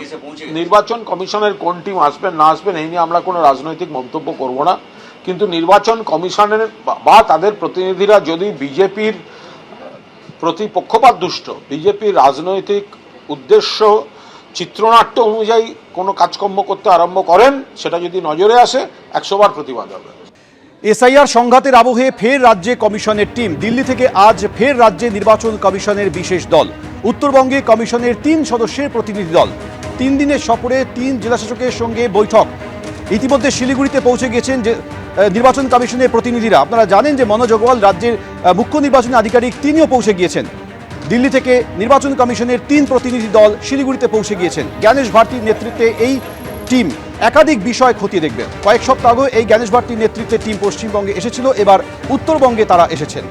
দেখুন নির্বাচন কমিশনের কোন টিম আসবেন না আসবেন এই নিয়ে আমরা কোনো রাজনৈতিক মন্তব্য করব না। কিন্তু নির্বাচন কমিশনের বা- তাদের প্রতিনিধিরা যদি বিজেপির প্রতি পক্ষপাত দুষ্ট বিজেপির রাজনৈতিক উদ্দেশ্য চিত্রনাট্য অনুযায়ী কোনো কাজকর্ম করতে আরম্ভ করেন সেটা যদি নজরে আসে একশোবার প্রতিবাদ হবে। এসআইআর সংঘাতের আবহে ফের রাজ্যে কমিশনের টিম দিল্লি থেকে আজ ফের রাজ্যে নির্বাচন কমিশনের বিশেষ দল উত্তরবঙ্গে কমিশনের তিন সদস্যের প্রতিনিধি দল। তিন দিনের সফরে তিন জেলাশাসকের সঙ্গে বৈঠক। ইতিমধ্যে শিলিগুড়িতে পৌঁছে গেছেন যে নির্বাচন কমিশনের প্রতিনিধিরা। আপনারা জানেন যে মনোজ অগ্রওয়াল রাজ্যের মুখ্য নির্বাচনী আধিকারিক তিনিও পৌঁছে গিয়েছেন। দিল্লি থেকে নির্বাচন কমিশনের তিন প্রতিনিধি দল শিলিগুড়িতে পৌঁছে গিয়েছেন। জ্ঞানেশ ভারতীর নেতৃত্বে এই টিম একাধিক বিষয় খতিয়ে দেখবেন কয়েক সপ্তাহ আগে এই জ্ঞানেশ ভারতীর নেতৃত্বে টিম পশ্চিমবঙ্গে এসেছিল। এবার উত্তরবঙ্গে তারা এসেছেন।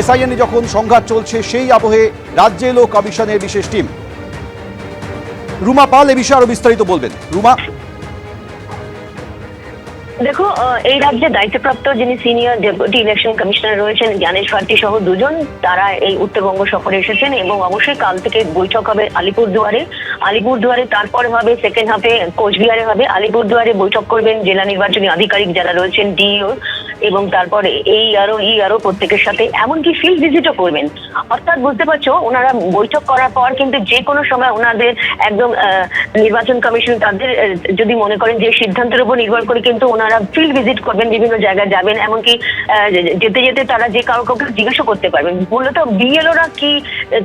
এসআইএনে যখন সংঘাত চলছে, সেই আবহে রাজ্যে এলো কমিশনের বিশেষ টিম। রুমা পাল এ বিষয়ে আরও বিস্তারিত বলবেন। রুমা? দেখো এই রাজ্যে দায়িত্বপ্রাপ্ত যিনি সিনিয়র ডেপুটি ইলেকশন কমিশনার রয়েছেন, জ্ঞানেশ ভারতী সহ দুজন, তারা এই উত্তরবঙ্গ সফরে এসেছেন এবং অবশ্যই কাল থেকে বৈঠক হবে আলিপুরদুয়ারে। আলিপুরদুয়ারে তারপরে হবে সেকেন্ড হাফে কোচবিহারে হবে। আলিপুরদুয়ারে বৈঠক করবেন জেলা নির্বাচনী আধিকারিক যারা রয়েছেন, ডিইও এবং তারপরে এই আরও, ই আরও প্রত্যেকের সাথে এমনকি ফিল্ড ভিজিটও করবেন। অর্থাৎ বুঝতে পারছ, ওনারা বৈঠক করার পর কিন্তু যে কোনো সময় ওনাদের একদম নির্বাচন কমিশন তাদের যদি মনে করেন যে সিদ্ধান্তের উপর নির্ভর করে কিন্তু ওনারা ফিল্ড ভিজিট করবেন, বিভিন্ন জায়গায় যাবেন, এমনকি যেতে যেতে তারা যে কারও কাউকে জিজ্ঞাসা করতে পারবেন। মূলত বিএলওরা কি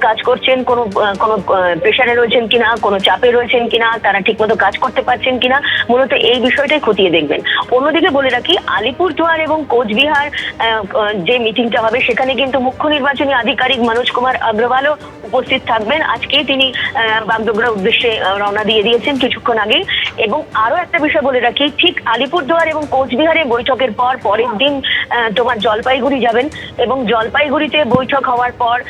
কাজ করছেন, কোনো কোনো প্রেশারে রয়েছেন কিনা, কোনো চাপে রয়েছেন কিনা, তারা ঠিকমতো কাজ করতে পারছেন কিনা, মূলত এই বিষয়টাই খতিয়ে দেখবেন। অন্যদিকে বলে রাখি, আলিপুরদুয়ার এবং কোচবিহার যে মিটিংটা হবে সেখানে কিন্তু মুখ্য নির্বাচনী আধিকারিক মনোজ কুমার অগ্রওয়ালও উপস্থিত থাকবেন। আজকেই তিনি আহ, বাগডোগরার উদ্দেশ্যে রওনা দিয়ে দিয়েছেন কিছুক্ষণ আগে। এবং আরও একটা বিষয় বলে রাখি ঠিক আলিপুরদুয়ার এবং কোচবিহারে বৈঠকের পর পরের দিন তোমার জলপাইগুড়ি যাবেন। এবং জলপাইগুড়িতে বৈঠক হওয়ার পর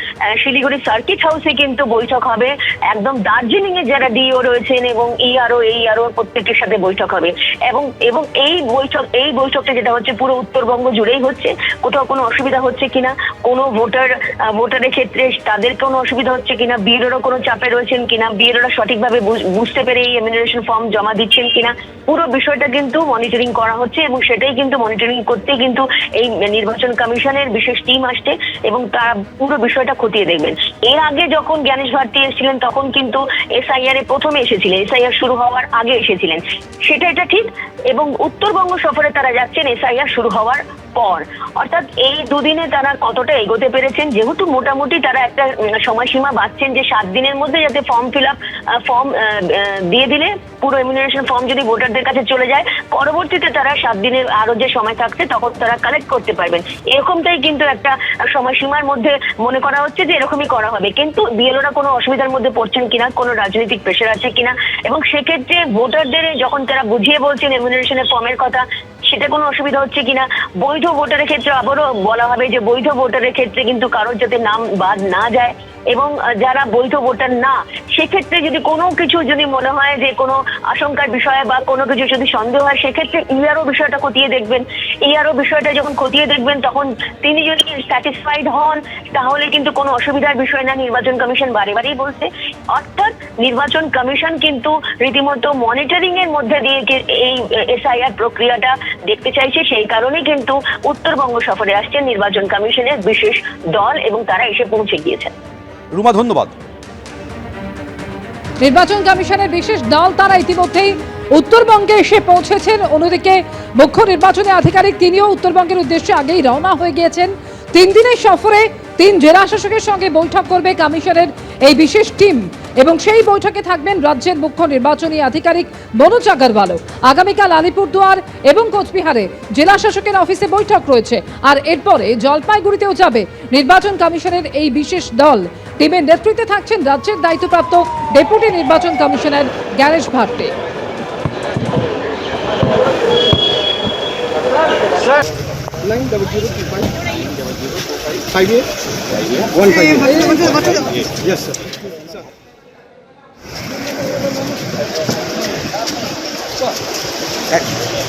শিলিগুড়ি সার্কিট হাউসে কিন্তু বৈঠক হবে। একদম দার্জিলিং এ যারা ডিও রয়েছেন এবং ইআরও এই আরও প্রত্যেকের সাথে বৈঠক হবে। এবং এবং এই বৈঠক এই বৈঠকটা যেটা হচ্ছে পুরো উত্তরবঙ্গ জুড়েই হচ্ছে, কোথাও কোনো অসুবিধা হচ্ছে কিনা, কোনো ভোটার ভোটারের ক্ষেত্রে তাদের কোনো অসুবিধা হচ্ছে কিনা বিএলওরও কোনো চাপে রয়েছেন কিনা বিএলওরা সঠিকভাবে বুঝতে পেরে এই এমিনেশন ফর্ম জমা দিচ্ছেন কিনা, পুরো বিষয়টা কিন্তু মনিটরিং করা হচ্ছে এবং সেটাই কিন্তু মনিটরিং করতেই কিন্তু এই নির্বাচন কমিশনের বিশেষ টিম আসছে এবং তারা পুরো বিষয়টা খতিয়ে দেখবেন। এর আগে যখন জ্ঞানেশ ভারতী এসেছিলেন, তখন কিন্তু এসআইআর এ প্রথমে এসেছিলেন, এসআইআর শুরু হওয়ার আগে এসেছিলেন। সেটা এটা ঠিক এবং উত্তরবঙ্গ সফরে তারা যাচ্ছেন, এসআইআর শুরু হওয়ার পর। অর্থাৎ এই দুদিনে তারা কতটা এগোতে পেরেছেন, যেহেতু মোটামুটি তারা একটা সময়সীমা বাঁচছেন যে সাত দিনের মধ্যে যাতে ফর্ম ফিল আপ ফর্ম দিয়ে দিলে পুরো এমিনেশন ফর্ম যদি ভোটারদের কাছে চলে যায়, পরবর্তীতে তারা সাত দিনের আরও যে সময় থাকছে তখন তারা কালেক্ট করতে পারবেন। এরকমটাই কিন্তু একটা সময়সীমার মধ্যে মনে করা হচ্ছে যে এরকমই করা হবে। কিন্তু বিএলওরা কোনো অসুবিধার মধ্যে পড়ছেন কিনা, কোনো রাজনৈতিক প্রেশার আছে কিনা, এবং সেক্ষেত্রে ভোটারদের যখন তারা বুঝিয়ে বলছেন এমিনেশনের ফর্মের কথা সেটা কোনো অসুবিধা হচ্ছে কিনা? বৈধ ভোটারের ক্ষেত্রে আবারও বলা হবে যে বৈধ ভোটারের ক্ষেত্রে কিন্তু কারোর যাতে নাম বাদ না যায়। এবং যারা বৈধ ভোটার না, সেক্ষেত্রে যদি কোনো কিছু যদি মনে হয় যে কোনো আশঙ্কার বিষয়ে বা কোনো কিছু যদি সন্দেহ হয়, সেক্ষেত্রে ইআরও বিষয়টা খতিয়ে দেখবেন। ইআরও বিষয়টা যখন খতিয়ে দেখবেন, তখন তিনি যদি স্যাটিসফাইড হন, তাহলে কিন্তু কোনো অসুবিধার বিষয় না, নির্বাচন কমিশন বারে বারেই বলছে। অর্থাৎ নির্বাচন কমিশন কিন্তু রীতিমতো মনিটরিং এর মধ্যে দিয়ে এই এসআইআর প্রক্রিয়াটা দেখতে চাইছে। সেই কারণে কিন্তু উত্তরবঙ্গ সফরে আসছেন নির্বাচন কমিশনের বিশেষ দল এবং তারা এসে পৌঁছে গিয়েছেন। রুমা, ধন্যবাদ। নির্বাচন কমিশনের বিশেষ দল তারা ইতিমধ্যেই উত্তরবঙ্গে এসে পৌঁছেছেন। অন্যদিকে মুখ্য নির্বাচনী আধিকারিক তিনিও উত্তরবঙ্গের উদ্দেশ্যে আগেই রওনা হয়ে গিয়েছেন। তিন দিনের সফরে তিন জেলা শাসকের সঙ্গে বৈঠক করবে কমিশনের এই বিশেষ টিম। এবং সেই বৈঠকে থাকবেন রাজ্যের মুখ্য নির্বাচনী আধিকারিক মনোজ আগরওয়ালও। আগামীকাল আলিপুরদুয়ার এবং কোচবিহারে জেলা শাসকের অফিসে বৈঠক রয়েছে। আর এরপরে জলপাইগুড়িতেও যাবে নির্বাচন কমিশনের এই বিশেষ দল। টিমের নেতৃত্বে থাকছেন রাজ্যের দায়িত্বপ্রাপ্ত ডেপুটি নির্বাচন commissioner Gyanesh Bhatte. Nine double zero two five. Five eight? One five eight. Yes, sir. Action.